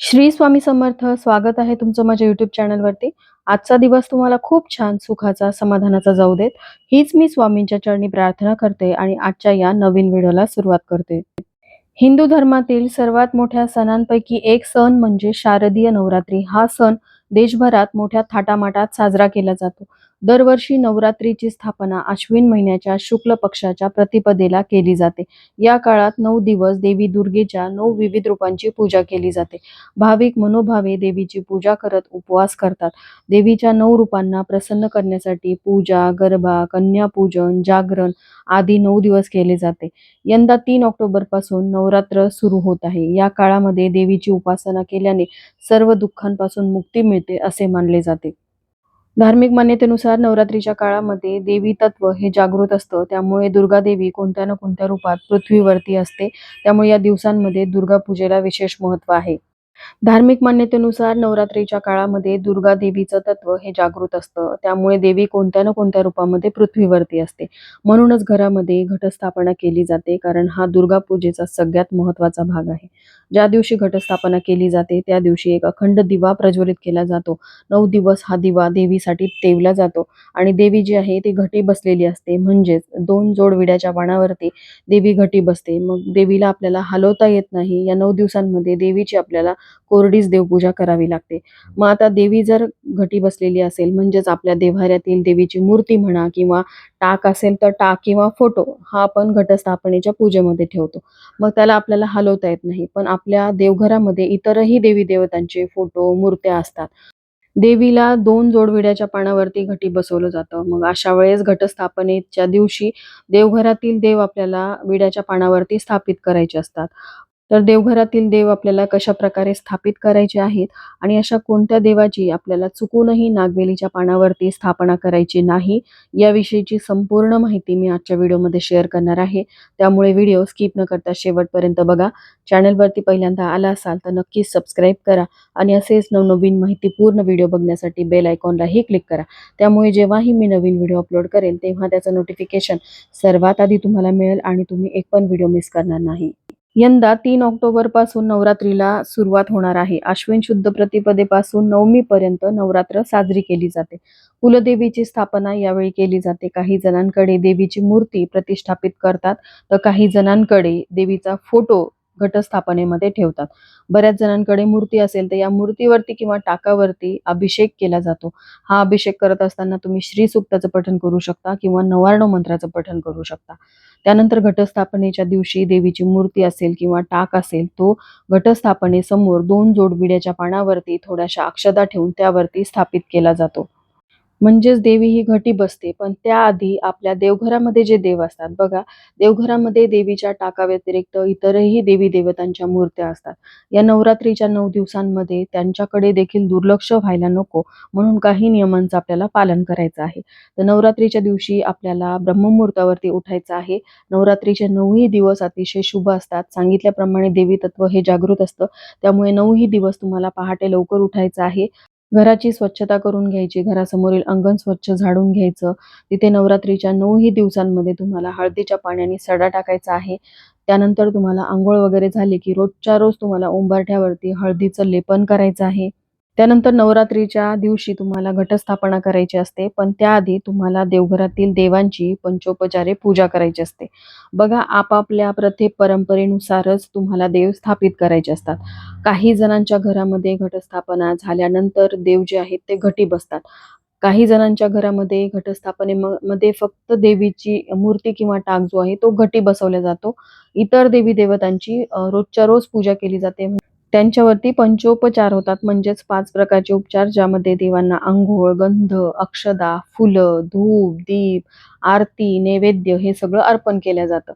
श्री स्वामी समर्थ स्वागत आहे तुमचं माझ्या युट्यूब चॅनलवरती आजचा दिवस तुम्हाला खूप छान सुखाचा समाधानाचा जाऊ देत. हीच मी स्वामींच्या चरणी प्रार्थना करते आणि आजच्या या नवीन व्हिडिओला सुरुवात करते. हिंदू धर्मातील सर्वात मोठ्या सणांपैकी एक सण म्हणजे शारदीय नवरात्री. हा सण देशभरात मोठ्या थाटामाटात साजरा केला जातो. दरवर्षी नवरात्रीची स्थापना आश्विन महिन्याच्या शुक्ल पक्षाच्या प्रतिपदेला केली जाते. या काळात नऊ दिवस देवी दुर्गेच्या नऊ विविध रूपांची पूजा केली जाते. भाविक मनोभावे देवीची पूजा करत उपवास करतात. देवीच्या नऊ रूपांना प्रसन्न करण्यासाठी पूजा गरबा कन्यापूजन जागरण आदी नऊ दिवस केले जाते. यंदा तीन ऑक्टोबरपासून नवरात्र सुरू होत आहे. या काळामध्ये देवीची उपासना केल्याने सर्व दुःखांपासून मुक्ती मिळते असे मानले जाते. धार्मिक मान्यतेनुसार नवरात्रीच्या काळामध्ये देवी तत्व हे जागृत असतं. त्यामुळे दुर्गा देवी कोणत्या ना कोणत्या रूपात पृथ्वीवरती असते. त्यामुळे या दिवसांमध्ये दुर्गा पूजेला विशेष महत्त्व आहे. धार्मिक मान्यतेनुसार नवरात्रीच्या काळामध्ये दुर्गा देवीचं तत्व हे जागृत असतं. त्यामुळे देवी कोणत्या ना कोणत्या रूपामध्ये पृथ्वीवरती असते. म्हणूनच घरामध्ये घटस्थापना केली जाते कारण हा दुर्गा पूजेचा सगळ्यात महत्त्वाचा भाग आहे. ज्या दिवशी घटस्थापना केली जाते त्या दिवशी एक अखंड दिवा प्रज्वलित केला जातो. नऊ दिवस हा दिवा देवीसाठी तेवला जातो आणि देवी जी आहे ती घटी बसलेली असते. म्हणजेच दोन जोड विड्याच्या पानावरती देवी घटी बसते. मग देवीला आपल्याला हलवता येत नाही. या नऊ दिवसांमध्ये देवीची आपल्याला कोरडीच देवपूजा करावी लागते. मग आता देवी जर घटी बसलेली असेल म्हणजेच आपल्या देव्हाऱ्यातील देवीची मूर्ती म्हणा किंवा टाक असेल तर टाक किंवा फोटो हा आपण घटस्थापनेच्या पूजेमध्ये ठेवतो. मग त्याला आपल्याला हलवता येत नाही. पण आपल्या देवघरामध्ये इतरही देवी देवतांचे फोटो मूर्त्या असतात. देवीला दोन जोडविड्याच्या पानावरती घटी बसवलं जातं. मग अशा वेळेस घटस्थापनेच्या दिवशी देवघरातील देव आपल्याला विड्याच्या पानावरती स्थापित करायचे असतात. तर देवघरातील देव आपल्याला कशा प्रकारे स्थापित करायचे आहेत आणि अशा कोणत्या देवाची आपल्याला चुकूनही नागवेलीच्या पानावरती स्थापना करायची नाही याविषयीची संपूर्ण माहिती मी आजच्या व्हिडिओमध्ये शेअर करणार आहे. त्यामुळे व्हिडिओ स्किप न करता शेवटपर्यंत बघा. चॅनलवरती पहिल्यांदा आला असाल तर नक्कीच सबस्क्राईब करा आणि असेच नवनवीन माहितीपूर्ण व्हिडिओ बघण्यासाठी बेल आयकॉनलाही क्लिक करा. त्यामुळे जेव्हाही मी नवीन व्हिडिओ अपलोड करेन तेव्हा त्याचं नोटिफिकेशन सर्वात आधी तुम्हाला मिळेल आणि तुम्ही एक पण व्हिडिओ मिस करणार नाही. यंदा तीन ऑक्टोबरपासून नवरात्रीला सुरुवात होणार आहे. अश्विन शुद्ध प्रतिपदेपासून नवमी पर्यंत नवरात्र साजरी केली जाते. कुलदेवीची स्थापना यावेळी केली जाते. काही जणांकडे देवीची मूर्ती प्रतिष्ठापित करतात तर काही जणांकडे देवीचा फोटो घटस्थापनेमध्ये ठेवतात. बऱ्याच जणांकडे मूर्ती असेल तर या मूर्तीवरती किंवा टाकावरती अभिषेक केला जातो. हा अभिषेक करत असताना तुम्ही श्री सुक्ताचं पठण करू शकता किंवा नवार्णव मंत्राचं पठण करू शकता. त्यानंतर घटस्थापनेच्या दिवशी देवीची मूर्ती असेल किंवा टाक असेल तो घटस्थापनेसमोर दोन जोडविड्याच्या पानावरती थोड्याशा अक्षदा ठेवून त्यावरती स्थापित केला जातो. म्हणजेच देवी ही घटी बसते. पण त्याआधी आपल्या देवघरामध्ये जे देव असतात बघा देवघरामध्ये देवीच्या टाका व्यतिरिक्त इतरही देवी देवतांच्या मूर्त्या असतात. या नवरात्रीच्या नऊ दिवसांमध्ये त्यांच्याकडे देखील दुर्लक्ष व्हायला नको म्हणून काही नियमांचं आपल्याला पालन करायचं आहे. तर नवरात्रीच्या दिवशी आपल्याला ब्रह्ममुहूर्तावरती उठायचं आहे. नवरात्रीचे नऊही दिवस अतिशय शुभ असतात. सांगितल्याप्रमाणे देवी तत्व हे जागृत असतं. त्यामुळे नऊही दिवस तुम्हाला पहाटे लवकर उठायचं आहे. घराची स्वच्छता करून घ्यायची घरासमोरील अंगण स्वच्छ झाडून घ्यायचं. तिथे नवरात्रीच्या नऊही दिवसांमध्ये तुम्हाला हळदीच्या पाण्याने सडा टाकायचा आहे. त्यानंतर तुम्हाला आंघोळ वगैरे झाली की रोजच्या रोज तुम्हाला उंबरठ्यावरती हळदीचं लेपन करायचं आहे. त्यानंतर नवरात्रीच्या दिवशी तुम्हाला घटस्थापना करायची असते पण त्याआधी तुम्हाला देवघरातील देवांची पंचोपचारे पूजा करायची असते. बघा आपापल्या प्रथे परंपरेनुसारच तुम्हाला देव स्थापित करायचे असतात. काही जणांच्या घरामध्ये घटस्थापना झाल्यानंतर देव जे आहेत ते घटी बसतात. काही जणांच्या घरामध्ये घटस्थापनेमध्ये फक्त देवीची मूर्ती किंवा टाक जो आहे तो घटी बसवला जातो. इतर देवी देवतांची रोजच्या रोज पूजा केली जाते. त्यांच्यावरती पंचोपचार होतात. म्हणजेच पाच प्रकारचे उपचार ज्यामध्ये देवांना आंघोळ गंध अक्षदा फुलं धूप दीप आरती नैवेद्य हे सगळं अर्पण केलं जातं.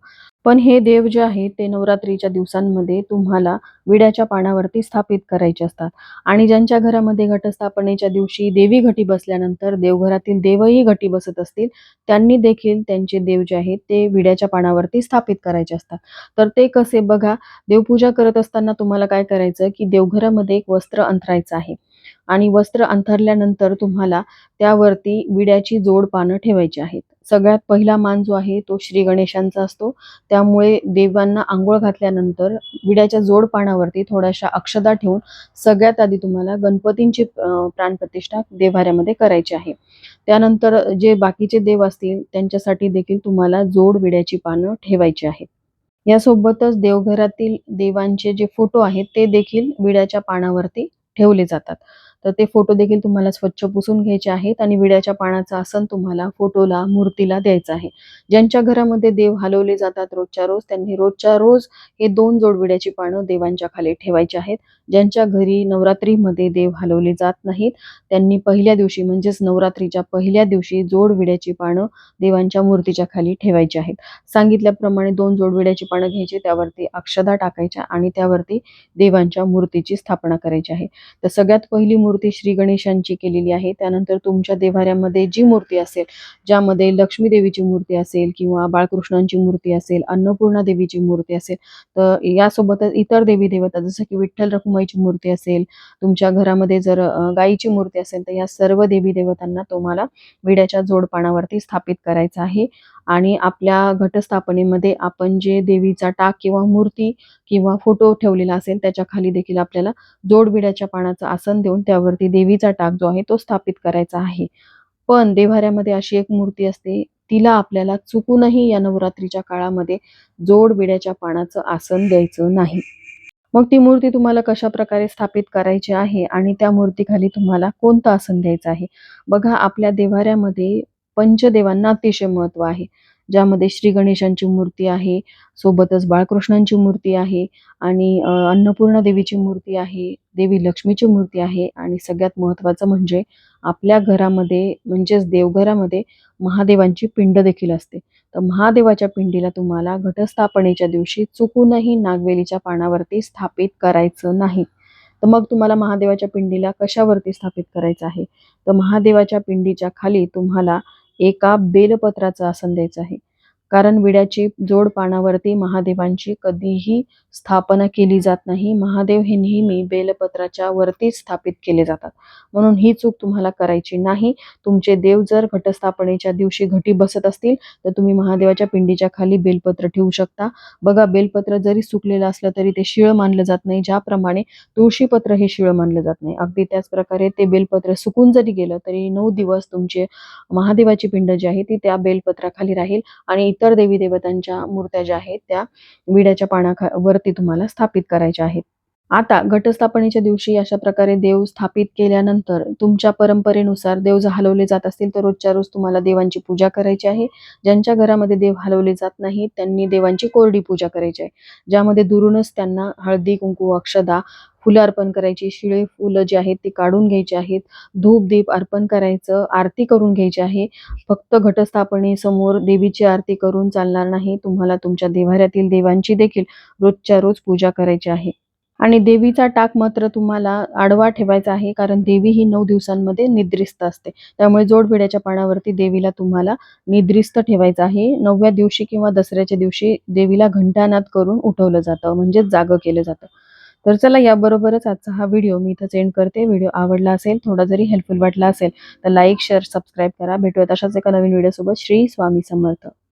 पण हे देव जे आहेत ते नवरात्रीच्या दिवसांमध्ये तुम्हाला विड्याच्या पानावरती स्थापित करायचे असतात. आणि ज्यांच्या घरामध्ये घटस्थापनेच्या दिवशी देवी घटी बसल्यानंतर देवघरातील देवही घटी बसत असतील त्यांनी देखील त्यांचे देव जे आहेत ते विड्याच्या पानावरती स्थापित करायचे असतात. तर ते कसे? बघा देवपूजा करत असताना तुम्हाला काय करायचं की देवघरामध्ये एक वस्त्र अंथरायचं आहे. आणि वस्त्र अंथरल्यानंतर तुम्हाला त्यावरती विड्याची जोड पानं ठेवायची आहेत. सगळ्यात पहिला मान जो आहे तो श्री गणेशांचा असतो. त्यामुळे देवांना आंघोळ घातल्यानंतर विड्याच्या जोड पानावरती थोड्याशा अक्षदा ठेवून सगळ्यात आधी तुम्हाला गणपतींची प्राणप्रतिष्ठा देव्हाऱ्यामध्ये करायची आहे. त्यानंतर जे बाकीचे देव असतील त्यांच्यासाठी देखील तुम्हाला जोड विड्याची पानं ठेवायची आहेत. यासोबतच देवघरातील देवांचे जे फोटो आहेत ते देखील विड्याच्या पानावरती ठेवले जातात. तर ते फोटो देखील तुम्हाला स्वच्छ पुसून घ्यायचे आहेत आणि विड्याच्या पानाचा आसन तुम्हाला फोटोला मूर्तीला द्यायचं आहे. ज्यांच्या घरामध्ये देव हलवले जातात रोजच्या रोज त्यांनी रोजच्या रोज हे दोन जोड विड्याची पानं देवांच्या खाली ठेवायची आहेत. ज्यांच्या घरी नवरात्रीमध्ये देव हलवले जात नाहीत त्यांनी पहिल्या दिवशी म्हणजेच नवरात्रीच्या पहिल्या दिवशी जोड विड्याची पानं देवांच्या मूर्तीच्या खाली ठेवायची आहेत. सांगितल्याप्रमाणे दोन जोड विड्याची पानं घ्यायची त्यावरती अक्षदा टाकायच्या आणि त्यावरती देवांच्या मूर्तीची स्थापना करायची आहे. तर सगळ्यात पहिली मूर्ती मूर्ती श्री गणेशांची केलेली आहे. त्यानंतर तुमच्या देवाऱ्यामध्ये जी मूर्ती असेल ज्यामध्ये लक्ष्मी देवीची मूर्ती असेल किंवा बाळकृष्णांची मूर्ती असेल अन्नपूर्णा देवीची मूर्ती असेल तर यासोबतच इतर देवी देवता जसं की विठ्ठल रखुमाईची मूर्ती असेल तुमच्या घरामध्ये जर गायीची मूर्ती असेल तर या सर्व देवी देवतांना तुम्हाला विड्याच्या जोडपानावरती स्थापित करायचं आहे. आणि आपल्या घटस्थापनेमध्ये आपण जे देवीचा टाक किंवा मूर्ती किंवा फोटो ठेवलेला असेल त्याच्याखाली देखील आपल्याला जोडबिड्याच्या पानाचं आसन देऊन त्यावरती देवीचा टाक जो आहे तो स्थापित करायचा आहे. पण देवाऱ्यामध्ये अशी एक मूर्ती असते तिला आपल्याला चुकूनही या नवरात्रीच्या काळामध्ये जोडबिड्याच्या पानाचं आसन द्यायचं नाही. मग ती मूर्ती तुम्हाला कशा प्रकारे स्थापित करायची आहे आणि त्या मूर्तीखाली तुम्हाला कोणतं आसन द्यायचं आहे? बघा आपल्या देवाऱ्यामध्ये पंचदेवांना अतिशय महत्त्व आहे. ज्यामध्ये श्री गणेशांची मूर्ती आहे सोबतच बाळकृष्णांची मूर्ती आहे आणि अन्नपूर्णा देवीची मूर्ती आहे देवी लक्ष्मीची मूर्ती आहे आणि सगळ्यात महत्त्वाचं म्हणजे आपल्या घरामध्ये म्हणजेच देवघरामध्ये महादेवांची पिंड देखील असते. तर महादेवाच्या पिंडीला तुम्हाला घटस्थापनेच्या दिवशी चुकूनही नागवेलीच्या पानावरती स्थापित करायचं नाही. तर मग तुम्हाला महादेवाच्या पिंडीला कशावरती स्थापित करायचं आहे? तर महादेवाच्या पिंडीच्या खाली तुम्हाला एका बेलपत्राचं आसन द्यायचं आहे. कारण विड्याची जोड पानावरती महादेवांची कधीही स्थापना केली जात नाही. महादेव हे नेहमी बेलपत्राच्या वरती स्थापित केले जातात. म्हणून ही चूक तुम्हाला करायची नाही. तुमचे देव जर घटस्थापनेच्या दिवशी घटी बसत असतील तर तुम्ही महादेवाच्या पिंडीच्या खाली बेलपत्र ठेवू शकता. बघा बेलपत्र जरी सुकलेलं असलं तरी ते शिळ मानलं जात नाही. ज्याप्रमाणे तुळशीपत्र हे शिळ मानलं जात नाही. अगदी त्याच प्रकारे ते बेलपत्र सुकून जरी गेलं तरी नऊ दिवस तुमचे महादेवाची पिंड जी आहे ती त्या बेलपत्राखाली राहील आणि इतर देवी देवतांच्या मूर्त्या ज्या आहेत त्या विड्याच्या पानाखा वरती तुम्हाला स्थापित करायच्या आहेत. आता घटस्थापनेच्या दिवशी अशा प्रकारे देव स्थापित केल्यानंतर तुमच्या परंपरेनुसार देव जर हलवले जात असतील तर रोजच्या रोज तुम्हाला देवांची पूजा करायची आहे. ज्यांच्या घरामध्ये देव हलवले जात नाही त्यांनी देवांची कोरडी पूजा करायची आहे. ज्यामध्ये दुरूनच त्यांना हळदी कुंकू अक्षदा फुलं अर्पण करायची शिळे फुलं जी आहेत ते काढून घ्यायची आहेत धूप दीप अर्पण करायचं आरती करून घ्यायची आहे. फक्त घटस्थापनेसमोर देवीची आरती करून चालणार नाही तुम्हाला तुमच्या देवाऱ्यातील देवांची देखील रोजच्या रोज पूजा करायची आहे. आणि देवीचा टाक मात्र तुम्हाला आडवा ठेवायचा आहे कारण देवी ही नऊ दिवसांमध्ये निद्रिस्त असते. त्यामुळे जोडविड्याच्या पानावरती देवीला तुम्हाला निद्रिस्त ठेवायचं आहे. नवव्या दिवशी किंवा दसऱ्याच्या दिवशी देवीला घंटानाद करून उठवलं जातं म्हणजेच जागं केलं जातं. तर चला याबरोबरच आजचा हा व्हिडिओ मी इथं एंड करते. व्हिडिओ आवडला असेल थोडा जरी हेल्पफुल वाटला असेल तर लाईक शेअर सबस्क्राईब करा. भेटूयात अशाच एका नवीन व्हिडिओसोबत श्री स्वामी समर्थ.